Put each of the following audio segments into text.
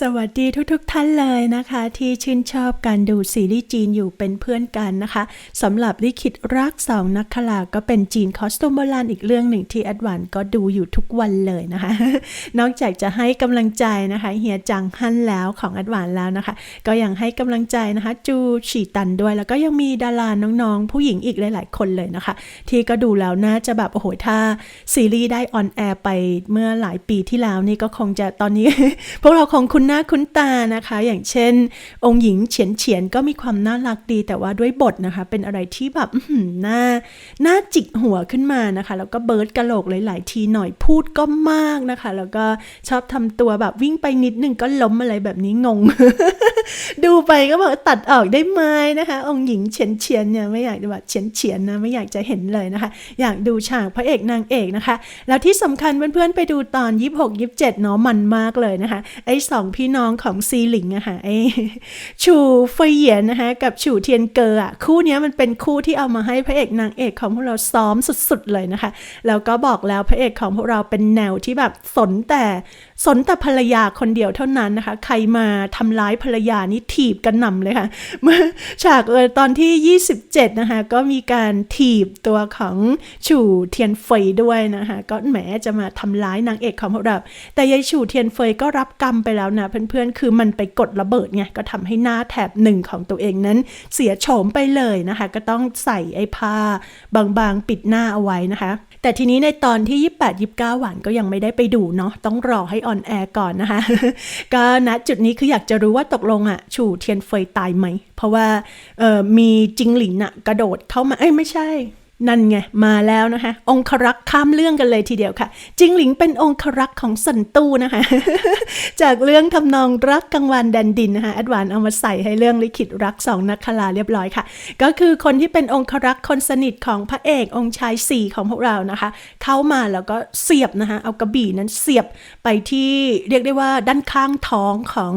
สวัสดีทุกๆทท่านเลยนะคะ ที่ชื่นชอบการดูซีรีส์จีนอยู่เป็นเพื่อนกันนะคะสำหรับลิขิตรักสองนักขลาก็เป็นจีนคอสตูมโบราณอีกเรื่องหนึ่งที่แอดวานก็ดูอยู่ทุกวันเลยนะคะ นอกจากจะให้กำลังใจนะคะเฮียจังฮั่นแล้วของแอดวานแล้วนะคะ ก็ยังให้กำลังใจนะคะ จูฉีตันด้วย แล้วก็ยังมีดาราน้องๆ ผู้หญิงอีกหลาย ๆ คนเลยนะคะ ที่ก็ดูแล้วน่าจะแบบโอ้โหถ้าซีรีส์ได้ออนแอร์ไปเมื่อหลายปีที่แล้วนี่ก็คงจะตอนนี้ พวกเราคงคุ้นหน้าคุ้นตานะคะ อย่างเช่น องค์หญิงเฉียนเฉียนก็มีความน่ารักดี แต่ว่าด้วยบทนะคะ เป็นอะไรที่แบบอื้อหือน่าจิกหัวขึ้นมานะคะ แล้วก็เบิร์ดกะโหลกหลาย ๆ ทีหน่อยพูดก็มากนะคะ แล้วก็ชอบทำตัวแบบวิ่งไปนิดนึงก็ล้มอะไรแบบนี้งง ดูไปก็บอกตัดออกได้ไหมนะคะ องค์หญิงเฉียนเฉียนเนี่ยไม่อยากจะแบบเฉียนเฉียนนะไม่อยากจะเห็นเลยนะคะ อยากดูฉากพระเอกนางเอกนะคะ แล้วที่สำคัญเพื่อนๆไปดูตอน 26 27เนาะมันมากเลยนะคะไอ้สองพี่น้องของซีหลิงอะค่ะไอชูเฟยเหยียนนะคะกับชูเทียนเกออะคู่นี้มันเป็นคู่ที่เอามาให้พระเอกนางเอกของพวกเราซ้อมสุดๆเลยนะคะ แล้วก็บอกแล้วพระเอกของพวกเราเป็นแนวที่แบบสนแต่สนแต่ภรรยาคนเดียวเท่านั้นนะคะ ใครมาทำร้ายภรรยานี่ถีบกันหนำเลยค่ะ เมื่อฉากเออตอนที่ 27 นะคะ ก็มีการถีบตัวของชูเทียนเฟยด้วยนะคะ ก็แหมจะมาทำร้ายนางเอกของพวกเรา แต่ยายชูเทียนเฟยก็รับกรรมไปแล้วนะเพื่อนๆ คือมันไปกดระเบิดไงก็ทำให้หน้าแถบหนึ่งของตัวเองนั้นเสียโฉมไปเลยนะคะ ก็ต้องใส่ไอ้ผ้าบางๆ ปิดหน้าเอาไว้นะคะ แต่ทีนี้ในตอนที่ 28 29 หวานก็ยังไม่ได้ไปดูเนาะต้องรอให้ออนแอร์ก่อนนะคะ ก็ณจุดนี้คืออยากจะรู้ว่าตกลงอะชูเทียนเฟยตายไหม เพราะว่ามีจิงหลินอะกระโดดเข้ามาเอ้ยไม่ใช่ นั่นไง มาแล้วนะคะ องครักษ์ข้ามเรื่องกันเลยทีเดียวค่ะ จิงหลิงเป็นองครักษ์ของสันตู้นะคะ จากเรื่องทำนองรักกลางวันแดนดินนะคะแอดวานเอามาใส่ให้เรื่องลิขิตรักสองนักคลาเรียบร้อยค่ะ ก็คือคนที่เป็นองครักษ์คนสนิทของพระเอกองค์ชายสี่ของพวกเรานะคะ เข้ามาแล้วก็เสียบนะคะเอากระบี่นั้นเสียบไปที่เรียกได้ว่าด้านข้างท้องของ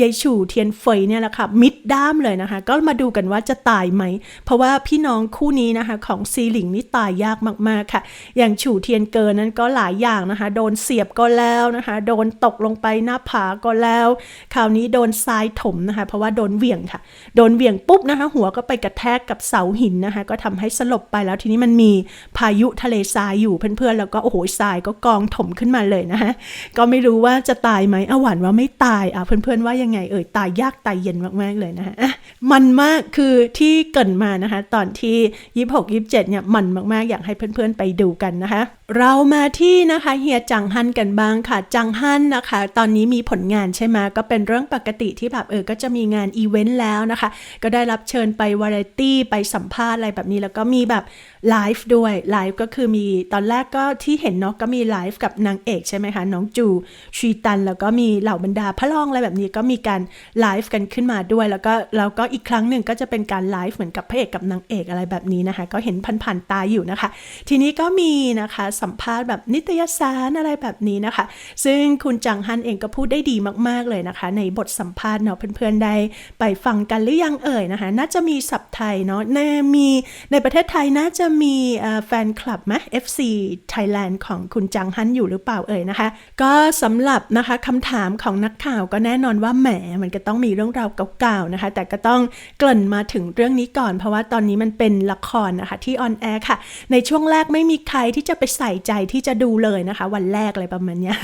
ยายฉู่เทียนเฟยเนี่ยแหละค่ะมิดด้ามเลยนะคะ ก็มาดูกันว่าจะตายไหม เพราะว่าพี่น้องคู่นี้นะคะของซีหลิงนี่ตายยากมากๆค่ะ อย่างฉู่เทียนเกินนั้นก็หลายอย่างนะคะ โดนเสียบก็แล้วนะคะ โดนตกลงไปหน้าผาก็แล้ว คราวนี้โดนทรายถมนะคะ เพราะว่าโดนเหวี่ยงค่ะ โดนเหวี่ยงปุ๊บนะคะ หัวก็ไปกระแทกกับเสาหินนะคะ ก็ทำให้สลบไปแล้วทีนี้มันมีพายุทะเลทรายอยู่เพื่อนๆ แล้วก็โอ้โหทรายก็กองถมขึ้นมาเลยนะคะก็ไม่รู้ว่าจะตายไหมอาหวานว่าไม่ตายอะเพื่อนๆว่ายังไงเอ่ยตายยากตายเย็นมากๆเลยนะคะมันมากคือที่เกรินมานะคะ ตอนที่ 26 27เนี่ยมันมากๆ อยากให้เพื่อนๆไปดูกันนะคะ เรามาที่นะคะเฮียจังฮั่นกันบ้างค่ะ จังฮั่นนะคะ ตอนนี้มีผลงานใช่ไหมก็เป็นเรื่องปกติที่แบบเออก็จะมีงานอีเวนต์แล้วนะคะ ก็ได้รับเชิญไปวาไรตี้ไปสัมภาษณ์อะไรแบบนี้แล้วก็มีแบบไลฟ์ด้วยไลฟ์ก็คือมีตอนแรกก็ที่เห็นเนาะก็มีไลฟ์กับนางเอกใช่ไหมคะน้องจูชีตัน แล้วก็มีเหล่าบรรดาพระรองอะไรแบบนี้ก็มีการไลฟ์กันขึ้นมาด้วย แล้วก็แล้วก็อีกครั้งหนึ่งก็จะเป็นการไลฟ์เหมือนกับพระเอกกับนางเอกอะไรแบบนี้นะคะ ก็เห็นผ่านตาอยู่นะคะ ทีนี้ก็มีนะคะสัมภาษณ์แบบนิตยสารอะไรแบบนี้นะคะ ซึ่งคุณจังฮันเองก็พูดได้ดีมากๆเลยนะคะ ในบทสัมภาษณ์เนาะเพื่อนๆได้ไปฟังกันหรือยังเอ่ยนะคะ น่าจะมีศัพท์ไทยเนาะน่ามีในประเทศไทยน่าจะมีแฟนคลับไหม FC Thailand ของคุณจังฮันอยู่หรือเปล่าเอ่ยนะคะ ก็สำหรับนะคะคำถามของนักข่าวก็แน่นอนว่าแหมมันก็ต้องมีเรื่องราวเก่าๆนะคะ แต่ก็ต้องเกริ่นมาถึงเรื่องนี้ก่อน เพราะว่าตอนนี้มันเป็นละครนะคะที่ออนแอร์ค่ะ ในช่วงแรกไม่มีใครที่จะไปใส่ใจที่จะดูเลยนะคะ วันแรกอะไรประมาณเนี้ย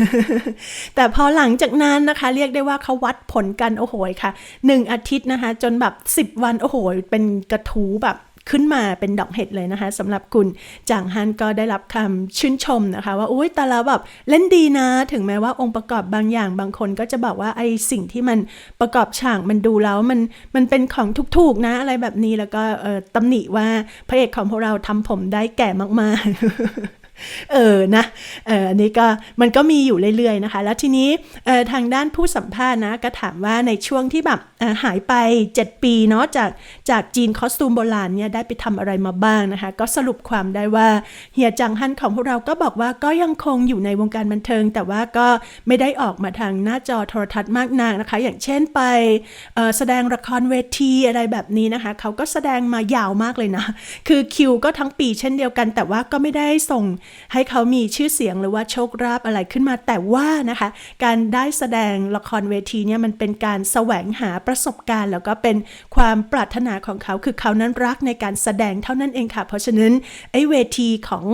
แต่พอหลังจากนั้นนะคะ เรียกได้ว่าเขาวัดผลกันโอ้โหค่ะหนึ่งอาทิตย์นะคะ จนแบบ 10 วันโอ้โหเป็นกระทูแบบ ขึ้นมาเป็นดอกเห็ดเลยนะคะสำหรับคุณจางฮันก็ได้รับคำชื่นชมนะคะ ว่าอุ้ยแต่ละแบบเล่นดีนะ ถึงแม้ว่าองค์ประกอบบางอย่างบางคนก็จะบอกว่าไอสิ่งที่มันประกอบฉากมันดูแล้วมันมันเป็นของถูกๆนะอะไรแบบนี้แล้วก็ตำหนิว่าพระเอกของพวกเราทำผมได้แก่มากๆ เออนะเอออันนี้ก็มันก็มีอยู่เรื่อยๆนะคะ แล้วทีนี้เออทางด้านผู้สัมภาษณ์นะก็ถามว่าในช่วงที่แบบหายไป 7 ปีเนาะจากจากจีนคอสตูมโบราณเนี่ยได้ไปทำอะไรมาบ้างนะคะ ก็สรุปความได้ว่าเฮียจังฮั่นของพวกเราก็บอกว่าก็ยังคงอยู่ในวงการบันเทิง แต่ว่าก็ไม่ได้ออกมาทางหน้าจอโทรทัศน์มากนักนะคะ อย่างเช่นไปแสดงละครเวทีอะไรแบบนี้นะคะ เขาก็แสดงมายาวมากเลยนะ คือคิวก็ทั้งปีเช่นเดียวกัน แต่ว่าก็ไม่ได้ส่งให้เขามีชื่อเสียงหรือว่าโชคราบอะไรขึ้นมาแต่ว่านะคะ การได้แสดงละครเวทีเนี่ยมันเป็นการแสวงหาประสบการณ์ แล้วก็เป็นความปรารถนาของเขาคือเขานั้นรักในการแสดงเท่านั้นเองค่ะ เพราะฉะนั้นไอ้เวทีของ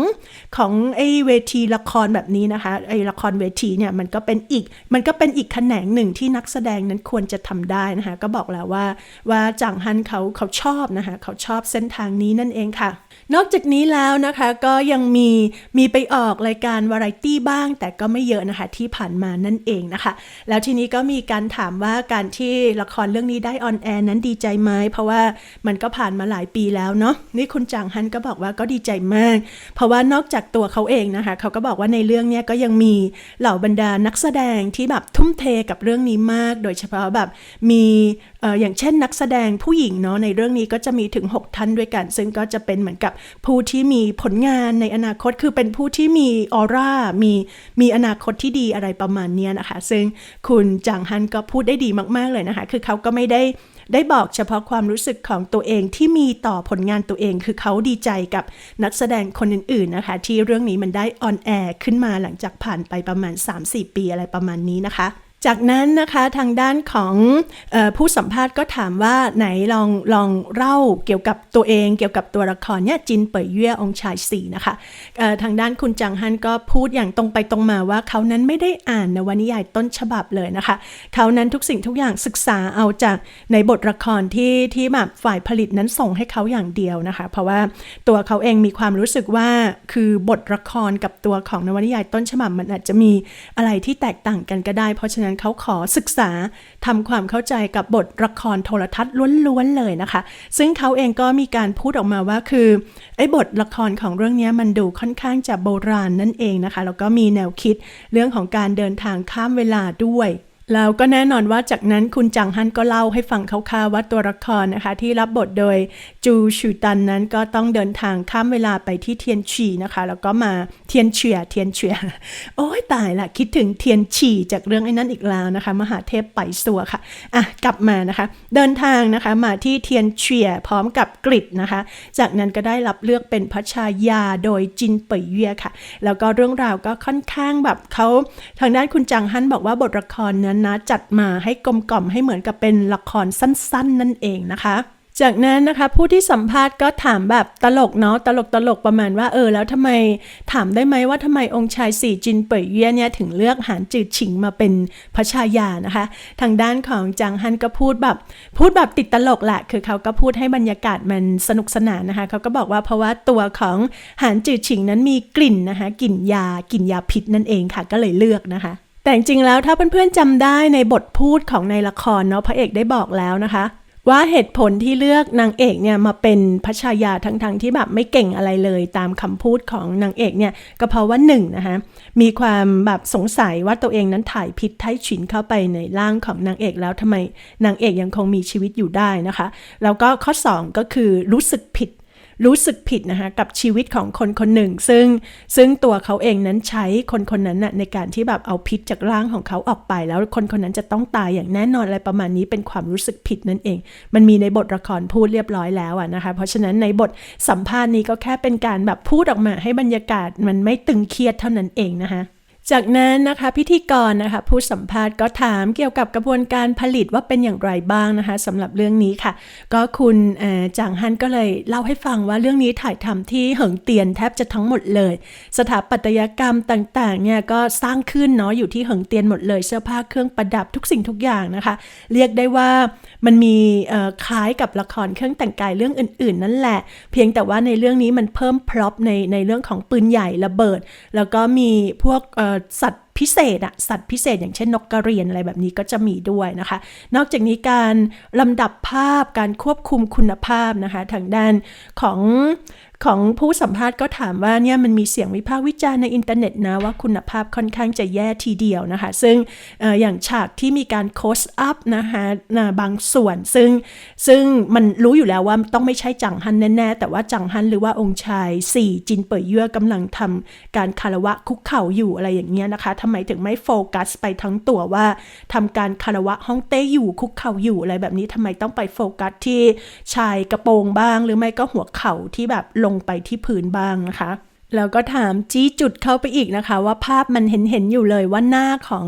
ของไอ้เวทีละครแบบนี้นะคะไอ้ละครเวทีเนี่ยมันก็เป็นอีกมันก็เป็นอีกแขนงหนึ่งที่นักแสดงนั้นควรจะทำได้นะคะก็บอกแล้วว่าว่าจางฮันเขาเขาชอบนะคะเขาชอบเส้นทางนี้นั่นเองค่ะ นอกจากนี้แล้วนะคะก็ยังมีมีไปออกรายการวาไรตี้บ้าง แต่ก็ไม่เยอะนะคะที่ผ่านมานั่นเองนะคะ แล้วทีนี้ก็มีการถามว่าการที่ละครเรื่องนี้ได้ออนแอร์นั้นดีใจไหมเพราะว่ามันก็ผ่านมาหลายปีแล้วเนาะนี่คุณจางฮันก็บอกว่าก็ดีใจมาก เพราะว่านอกจากตัวเขาเองนะคะ เขาก็บอกว่าในเรื่องเนี้ยก็ยังมีเหล่าบรรดานักแสดงที่แบบทุ่มเทกับเรื่องนี้มาก โดยเฉพาะแบบมี อย่างเช่นนักแสดงผู้หญิงเนาะในเรื่องนี้ก็จะมีถึง 6 ท่านด้วยกัน ซึ่งก็จะเป็นเหมือนกับผู้ที่มีผลงานในอนาคตคือเป็นผู้ที่มีออร่ามีมีอนาคตที่ดีอะไรประมาณนี้นะคะ ซึ่งคุณจางฮันก็พูดได้ดีมาก ๆ เลยนะคะ คือเขาก็ไม่ได้ได้บอกเฉพาะความรู้สึกของตัวเองที่มีต่อผลงานตัวเอง คือเขาดีใจกับนักแสดงคนอื่นๆนะคะ ที่เรื่องนี้มันได้ออนแอร์ขึ้นมาหลังจากผ่านไปประมาณ 3-4 ปีอะไรประมาณนี้นะคะ จากนั้นนะคะทางด้านของออผู้สัมภาษณ์ก็ถามว่าไหนลองลองเล่าเกี่ยวกับตัวเอง เกี่ยวกับตัวละครเนี่ยจินเป่ยเย่องชายสี่นะคะทางด้านคุณจังฮันก็พูดอย่างตรงไปตรงมาว่าเขานั้นไม่ได้อ่านนวนิยายต้นฉบับเลยนะคะ เขานั้นทุกสิ่งทุกอย่างศึกษาเอาจากในบทละครที่ที่แบบฝ่ายผลิตนั้นส่งให้เขาอย่างเดียวนะคะ เพราะว่าตัวเขาเองมีความรู้สึกว่าคือบทละครกับตัวของนวนิยายต้นฉบับมันอาจจะมีอะไรที่แตกต่างกันก็ได้ เพราะฉะนั้นเขาขอศึกษาทำความเข้าใจกับบทละครโทรทัศน์ล้วนๆเลยนะคะ ซึ่งเขาเองก็มีการพูดออกมาว่าคือไอ้บทละครของเรื่องนี้มันดูค่อนข้างจะโบราณนั่นเองนะคะแล้วก็มีแนวคิดเรื่องของการเดินทางข้ามเวลาด้วย แล้วก็แน่นอนว่าจากนั้นคุณจังฮันก็เล่าให้ฟังคร่าวๆว่าตัวละครนะคะ ที่รับบทโดยจูชูตันนั้นก็ต้องเดินทางข้ามเวลาไปที่เทียนฉีนะคะ แล้วก็มาเทียนเฉียเทียนเฉียโอ้ยตายละคิดถึงเทียนฉีจากเรื่องไอ้นั้นอีกแล้วนะคะ มหาเทพไปสัวค่ะอะ กลับมานะคะ เดินทางนะคะมาที่เทียนเฉียพร้อมกับกริดนะคะ จากนั้นก็ได้รับเลือกเป็นพระชายาโดยจินเป่ยเย่ค่ะ แล้วก็เรื่องราวก็ค่อนข้างแบบเขาทางด้านคุณจังฮันบอกว่าบทละครนั้นนะจัดมาให้กลมกล่อมให้เหมือนกับเป็นละครสั้น ๆ นั่นเองนะคะ จากนั้นนะคะผู้ที่สัมภาษณ์ก็ถามแบบตลกเนาะตลกตลกประมาณว่าเออแล้วทำไมถามได้ไหมว่าทำไมองค์ชายสี่จินเป่ยเย่เนี่ยถึงเลือกหานจืดฉิงมาเป็นพระชายานะคะ ทางด้านของจางฮันก็พูดแบบพูดแบบติดตลกแหละคือเขาก็พูดให้บรรยากาศมันสนุกสนานนะคะเขาก็บอกว่าเพราะว่าตัวของหานจืดฉิงนั้นมีกลิ่นนะคะกลิ่นยากลิ่นยาพิษนั่นเองค่ะก็เลยเลือกนะคะ แต่จริงแล้วถ้าเพื่อนๆจำได้ในบทพูดของในละครเนาะพระเอกได้บอกแล้วนะคะ ว่าเหตุผลที่เลือกนางเอกเนี่ยมาเป็นพระชายาทั้งๆที่แบบไม่เก่งอะไรเลยตามคำพูดของนางเอกเนี่ยก็เพราะว่าหนึ่งนะคะมีความแบบสงสัยว่าตัวเองนั้นถ่ายพิษไทฉินเข้าไปในร่างของนางเอกแล้วทำไมนางเอกยังคงมีชีวิตอยู่ได้นะคะ แล้วก็ข้อสองก็คือรู้สึกผิด รู้สึกผิดนะคะกับชีวิตของคนคนหนึ่ง ซึ่งซึ่งตัวเขาเองนั้นใช้คนคนนั้นน่ะในการที่แบบเอาพิษจากร่างของเขาออกไป แล้วคนคนนั้นจะต้องตายอย่างแน่นอนอะไรประมาณนี้เป็นความรู้สึกผิดนั่นเอง มันมีในบทละครพูดเรียบร้อยแล้วอะนะคะ เพราะฉะนั้นในบทสัมภาษณ์นี้ก็แค่เป็นการแบบพูดออกมาให้บรรยากาศมันไม่ตึงเครียดเท่านั้นเองนะคะ จากนั้นนะคะพิธีกรนะคะผู้สัมภาษณ์ก็ถามเกี่ยวกับกระบวนการผลิตว่าเป็นอย่างไรบ้างนะคะสำหรับเรื่องนี้ค่ะ ก็คุณจางฮันก็เลยเล่าให้ฟังว่าเรื่องนี้ถ่ายทำที่เหิงเตียนแทบจะทั้งหมดเลย สถาปัตยกรรมต่างๆเนี่ยก็สร้างขึ้นเนาะอยู่ที่เหิงเตียนหมดเลย เสื้อผ้าเครื่องประดับทุกสิ่งทุกอย่างนะคะ เรียกได้ว่ามันมีคล้ายกับละครเครื่องแต่งกายเรื่องอื่น ๆ นั่นแหละ เพียงแต่ว่าในเรื่องนี้มันเพิ่มพร็อพในในเรื่องของปืนใหญ่ระเบิด แล้วก็มีพวกเสัตว์พิเศษอะสัตว์พิเศษอย่างเช่นนกกระเรียนอะไรแบบนี้ก็จะมีด้วยนะคะ นอกจากนี้การลำดับภาพการควบคุมคุณภาพนะคะ ทางด้านของ ของผู้สัมภาษณ์ก็ถามว่าเนี่ยมันมีเสียงวิพากษ์วิจารณ์ในอินเทอร์เน็ตนะว่าคุณภาพค่อนข้างจะแย่ทีเดียวนะคะ ซึ่งออย่างฉากที่มีการโคสอัพนะคะนะบางส่วน ซึ่งซึ่งมันรู้อยู่แล้วว่าต้องไม่ใช่จังฮันแน่ๆ แต่ว่าจังฮันหรือว่าองค์ชายสี่จินเป่ยเย่อกำลังทำการคารวะคุกเข่าอยู่อะไรอย่างเงี้ยนะคะทำไมถึงไม่โฟกัสไปทั้งตัวว่าทำการคารวะห้องเต้อยู่คุกเข่าอยู่อะไรแบบนี้ทำไมต้องไปโฟกัสที่ชายกระโปรงบ้าง หรือไม่ก็หัวเข่าที่แบบลงไปที่ผืนบ้างนะคะ แล้วก็ถามจี้จุดเข้าไปอีกนะคะ ว่าภาพมันเห็นเห็นอยู่เลยว่าหน้าของ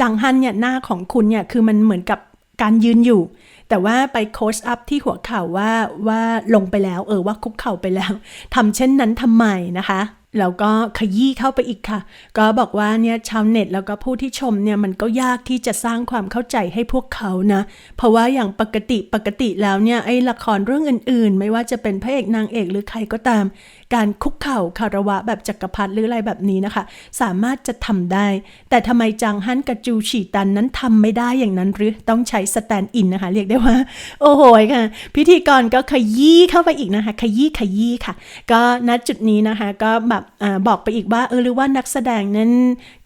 จังฮันเนี่ยหน้าของคุณเนี่ยคือมันเหมือนกับการยืนอยู่ แต่ว่าไปโคชอัพที่หัวเข่าว่าว่าลงไปแล้ว เออว่าคุกเข่าไปแล้วทำเช่นนั้นทำไมนะคะ แล้วก็ขยี้เข้าไปอีกค่ะ ก็บอกว่าเนี่ยชาวเน็ตแล้วก็ผู้ที่ชมเนี่ยมันก็ยากที่จะสร้างความเข้าใจให้พวกเขานะ เพราะว่าอย่างปกติปกติแล้วเนี่ยไอ้ละครเรื่องอื่นๆ ไม่ว่าจะเป็นพระเอกนางเอกหรือใครก็ตาม การคุกเข่าคารวะแบบจักรพรรดิหรืออะไรแบบนี้นะคะ สามารถจะทำได้ แต่ทำไมจางฮั่นกับจูฉีตันนั้นทำไม่ได้อย่างนั้นหรือต้องใช้สแตนด์อินนะคะ เรียกได้ว่า โอ้โหค่ะ พิธีกรก็ขยี้เข้าไปอีกนะคะ ขยี้ขยี้ค่ะ ก็ณจุดนี้นะคะก็แบบอบอกไปอีกว่าเออหรือว่านักแสดงนั้น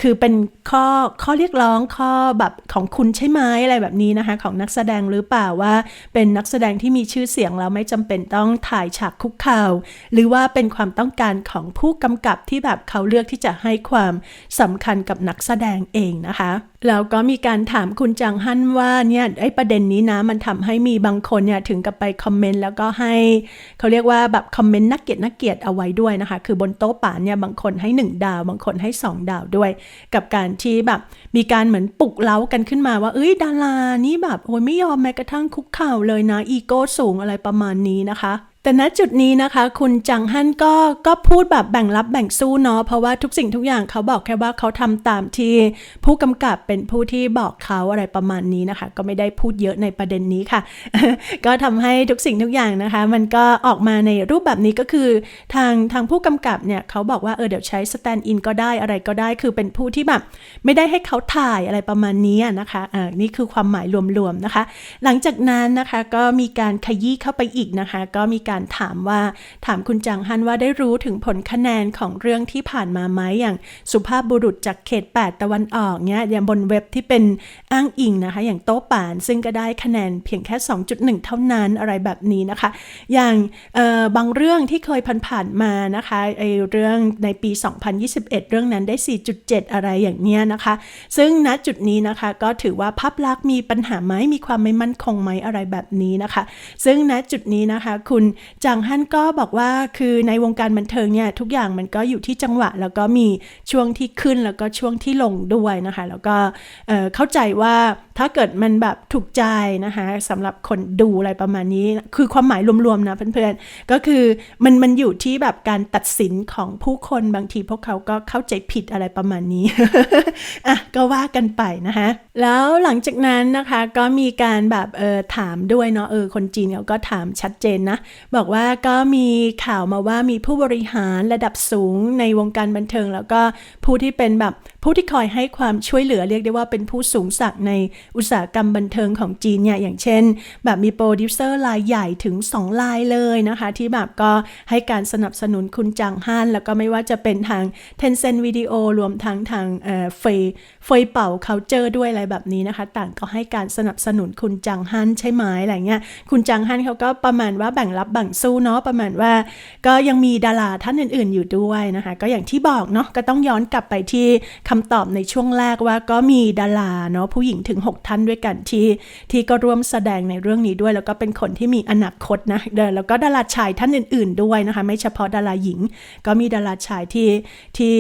คือเป็นข้อข้อเรียกร้องข้อแบบของคุณใช่ไหมอะไรแบบนี้นะคะของนักแสดงหรือเปล่าว่า เป็นนักแสดงที่มีชื่อเสียงแล้วไม่จำเป็นต้องถ่ายฉากคุกเข่าหรือว่าเป็นความต้องการของผู้กำกับที่แบบเขาเลือกที่จะให้ความสำคัญกับนักแสดงเองนะคะแล้วก็มีการถามคุณจังฮั่นว่าเนี่ยไอ้ประเด็นนี้นะมันทำให้มีบางคนเนี่ยถึงกับไปคอมเมนต์แล้วก็ให้เขาเรียกว่าแบบคอมเมนต์นักเกียรตินักเกียรติเอาไว้ด้วยนะคะ คือบนโต๊ะป่านเนี่ยบางคนให้ 1 ดาว บางคนให้ 2 ดาวด้วย กับการที่แบบมีการเหมือนปลุกเล้ากันขึ้นมาว่า เอ้ยดารานี่แบบโอ้ยไม่ยอมแม้กระทั่งคุกเข่าเลยนะอีโก้สูงอะไรประมาณนี้นะคะ แต่ณจุดนี้นะคะ คุณจังฮั่นก็ก็พูดแบบแบ่งรับแบ่งสู้เนาะเพราะว่าทุกสิ่งทุกอย่างเขาบอกแค่ว่าเขาทำตามที่ผู้กำกับเป็นผู้ที่บอกเขาอะไรประมาณนี้นะคะ ก็ไม่ได้พูดเยอะในประเด็นนี้ค่ะ ก็ทำให้ทุกสิ่งทุกอย่างนะคะ มันก็ออกมาในรูปแบบนี้ก็คือทางทางผู้กำกับเนี่ยเขาบอกว่าเออเดี๋ยวใช้สแตนด์อินก็ได้อะไรก็ได้คือเป็นผู้ที่แบบไม่ได้ให้เขาถ่ายอะไรประมาณนี้นะคะอ่านี่คือความหมายรวมๆนะคะ หลังจากนั้นนะคะก็มีการขยี้เข้าไปอีกนะคะ ก็มีการถามว่า ถามคุณจังฮันว่าได้รู้ถึงผลคะแนนของเรื่องที่ผ่านมาไหมอย่างสุภาพบุรุษจากเขต 8 ตะวันออกเนี่ยอย่างบนเว็บที่เป็นอ้างอิงนะคะ อย่างโต๊ะป่าน ซึ่งก็ได้คะแนนเพียงแค่ 2.1 เท่านั้นอะไรแบบนี้นะคะ อย่างเอ่อบางเรื่องที่เคยผ่านๆมานะคะไอเรื่องในปี 2021 เรื่องนั้นได้ 4.7 อะไรอย่างเนี้ยนะคะ ซึ่งณจุดนี้นะคะก็ถือว่าภาพลักษณ์มีปัญหาไหมมีความไม่มั่นคงไหมอะไรแบบนี้นะคะ ซึ่งณจุดนี้นะคะ คุณจางฮั่นก็บอกว่าคือในวงการบันเทิงเนี่ยทุกอย่างมันก็อยู่ที่จังหวะ แล้วก็มีช่วงที่ขึ้นแล้วก็ช่วงที่ลงด้วยนะคะ แล้วก็เเข้าใจว่าถ้าเกิดมันแบบถูกใจนะคะสำหรับคนดูอะไรประมาณนี้ คือความหมายรวมๆนะเพื่อนๆก็คือมันมันอยู่ที่แบบการตัดสินของผู้คนบางทีพวกเขาก็เข้าใจผิดอะไรประมาณนี้อะก็ว่ากันไปนะคะแล้วหลังจากนั้นนะคะก็มีการแบบเออถามด้วยเนาะเออคนจีนเขาก็ถามชัดเจนนะบอกว่าก็มีข่าวมาว่ามีผู้บริหารระดับสูงในวงการบันเทิง แล้วก็ผู้ที่เป็นแบบผู้ที่คอยให้ความช่วยเหลือเรียกได้ว่าเป็นผู้สูงศักดิ์ในอุตสาหกรรมบันเทิงของจีนเนี่ยอย่างเช่น แบบมีโปรดิวเซอร์รายใหญ่ถึง 2 รายเลยนะคะ ที่แบบก็ให้การสนับสนุนคุณจางฮั่นแล้วก็ไม่ว่าจะเป็นทาง Tencent Video รวมทั้งทางเอ่อเฟยเฟยเป่าเคาเจอร์ด้วยอะไรแบบนี้นะคะ ต่างก็ให้การสนับสนุนคุณจางฮั่นใช่ไหมอะไรเงี้ยคุณจางฮั่นเขาก็ประมาณว่าแบ่งรับแบ่งสู้เนาะประมาณว่า ก็ยังมีดาราท่านอื่น ๆอยู่ด้วยนะคะ ก็อย่างที่บอกเนาะก็ต้องย้อนกลับไปที่คำตอบในช่วงแรกว่าก็มีดาราเนาะผู้หญิงถึง 6 ท่านด้วยกันที่ที่ก็ร่วมแสดงในเรื่องนี้ด้วย แล้วก็เป็นคนที่มีอนาคตนะเดแล้วก็ดาราชายท่านอื่น ๆ ด้วยนะคะ ไม่เฉพาะดาราหญิง ก็มีดาราชายที่ที่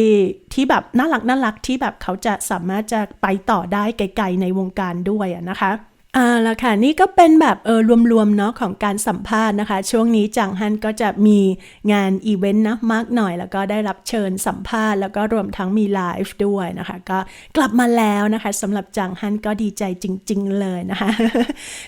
ที่แบบน่ารักน่ารักที่แบบเขาจะสามารถจะไปต่อได้ไกลๆในวงการด้วยอะนะคะ อ่าละค่ะ นี่ก็เป็นแบบเออรวมๆเนาะของการสัมภาษณ์นะคะ ช่วงนี้จังฮันก็จะมีงานอีเวนต์นะมากหน่อย แล้วก็ได้รับเชิญสัมภาษณ์ แล้วก็รวมทั้งมีไลฟ์ด้วยนะคะ ก็กลับมาแล้วนะคะสำหรับจังฮันก็ดีใจจริง ๆ เลยนะคะ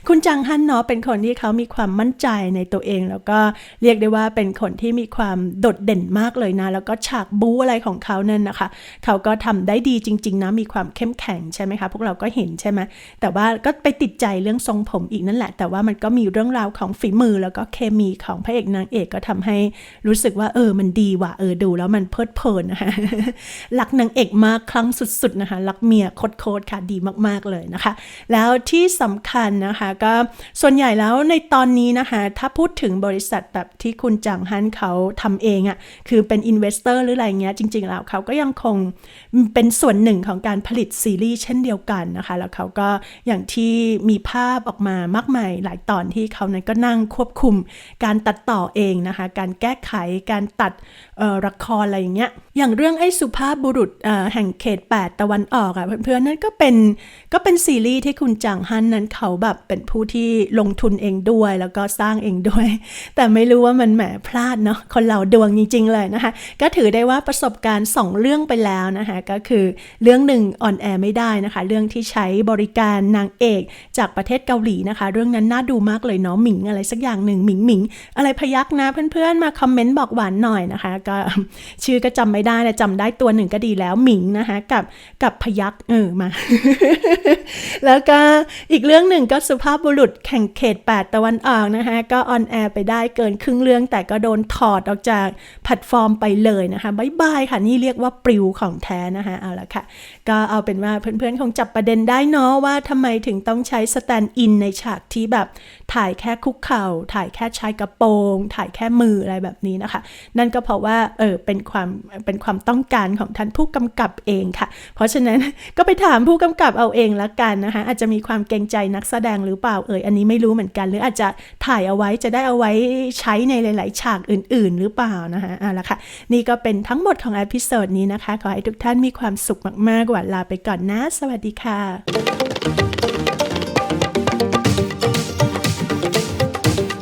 คุณจังฮันเนาะเป็นคนที่เขามีความมั่นใจในตัวเอง แล้วก็เรียกได้ว่าเป็นคนที่มีความโดดเด่นมากเลยนะ แล้วก็ฉากบู๊อะไรของเขานั่นนะคะ เขาก็ทำได้ดีจริง ๆนะมีความเข้มแข็งใช่ไหมคะพวกเราก็เห็นใช่ไหมแต่ว่าก็ไปติดใจเรื่องทรงผมอีกนั่นแหละ แต่ว่ามันก็มีเรื่องราวของฝีมือแล้วก็เคมีของพระเอกนางเอกก็ทำให้รู้สึกว่าเออมันดีว่ะเออดูแล้วมันเพลิดเพลินนะคะรักนางเอกมากครั้งสุดๆนะคะรักเมียโคตรๆค่ะดีมากๆเลยนะคะ แล้วที่สำคัญนะคะก็ส่วนใหญ่แล้วในตอนนี้นะคะถ้าพูดถึงบริษัทแบบที่คุณจังฮันเขาทำเองอะ่ะคือเป็นอินเวสเตอร์หรืออะไรเงี้ยจริง ๆ แล้วเขาก็ยังคงเป็นส่วนหนึ่งของการผลิตซีรีส์เช่นเดียวกันนะคะ แล้วเขาก็อย่างที่มีภาพออกมามากมายหลายตอนที่เขานั้นก็นั่งควบคุม การตัดต่อเองนะคะ การแก้ไขการตัดละครอะไรอย่างเงี้ยอย่างเรื่องไอ้สุภาพบุรุษแห่งเขต 8 ตะวันออกอะเพื่อนๆนั่นก็เป็นก็เป็นซีรีส์ที่คุณจางฮันนั้นเขาแบบเป็นผู้ที่ลงทุนเองด้วย แล้วก็สร้างเองด้วย แต่ไม่รู้ว่ามันแหมพลาดเนาะคนเราดวงจริงๆเลยนะคะ ก็ถือได้ว่าประสบการณ์ 2 เรื่องไปแล้วนะคะ ก็คือเรื่องหนึ่งออนแอร์ไม่ได้นะคะ เรื่องที่ใช้บริการนางเอกจากประเทศเกาหลีนะคะ เรื่องนั้นน่าดูมากเลยเนาะหมิงอะไรสักอย่างหนึ่งหมิงหมิงอะไรพยักนะเพื่อนๆมาคอมเมนต์บอกหวานหน่อยนะคะ ก็ชื่อก็จำไม่ได้แต่จำได้ตัวหนึ่งก็ดีแล้วหมิงนะคะกับกับพยักเออมา แล้วก็อีกเรื่องหนึ่งก็สุภาพบุรุษแข่งเขต 8 ตะวันออกนะคะก็ออนแอร์ไปได้เกินครึ่งเรื่อง แต่ก็โดนถอดออกจากแพลตฟอร์มไปเลยนะคะบายบายค่ะนี่เรียกว่าปลิวของแท้นะคะเอาละค่ะ ก็เอาเป็นว่าเพื่อนๆคงจับประเด็นได้เนาะว่าทำไมถึงต้องใช้สแตนด์อินในฉากที่แบบถ่ายแค่คุกเข่า ถ่ายแค่ชายกระโปรง ถ่ายแค่มืออะไรแบบนี้นะคะ นั่นก็เพราะว่าเออเป็นความเป็นความต้องการของท่านผู้กำกับเองค่ะ เพราะฉะนั้นก็ไปถามผู้กำกับเอาเองละกันนะคะอาจจะมีความเกรงใจนักแสดงหรือเปล่าเอ่ยอันนี้ไม่รู้เหมือนกัน หรืออาจจะถ่ายเอาไว้จะได้เอาไว้ใช้ในหลาย ๆ ฉากอื่น ๆ หรือเปล่านะคะเอาละค่ะนี่ก็เป็นทั้งหมดของอพิโซดนี้นะคะ ขอให้ทุกท่านมีความสุขมากๆกว่าลาไปก่อนนะ สวัสดีค่ะ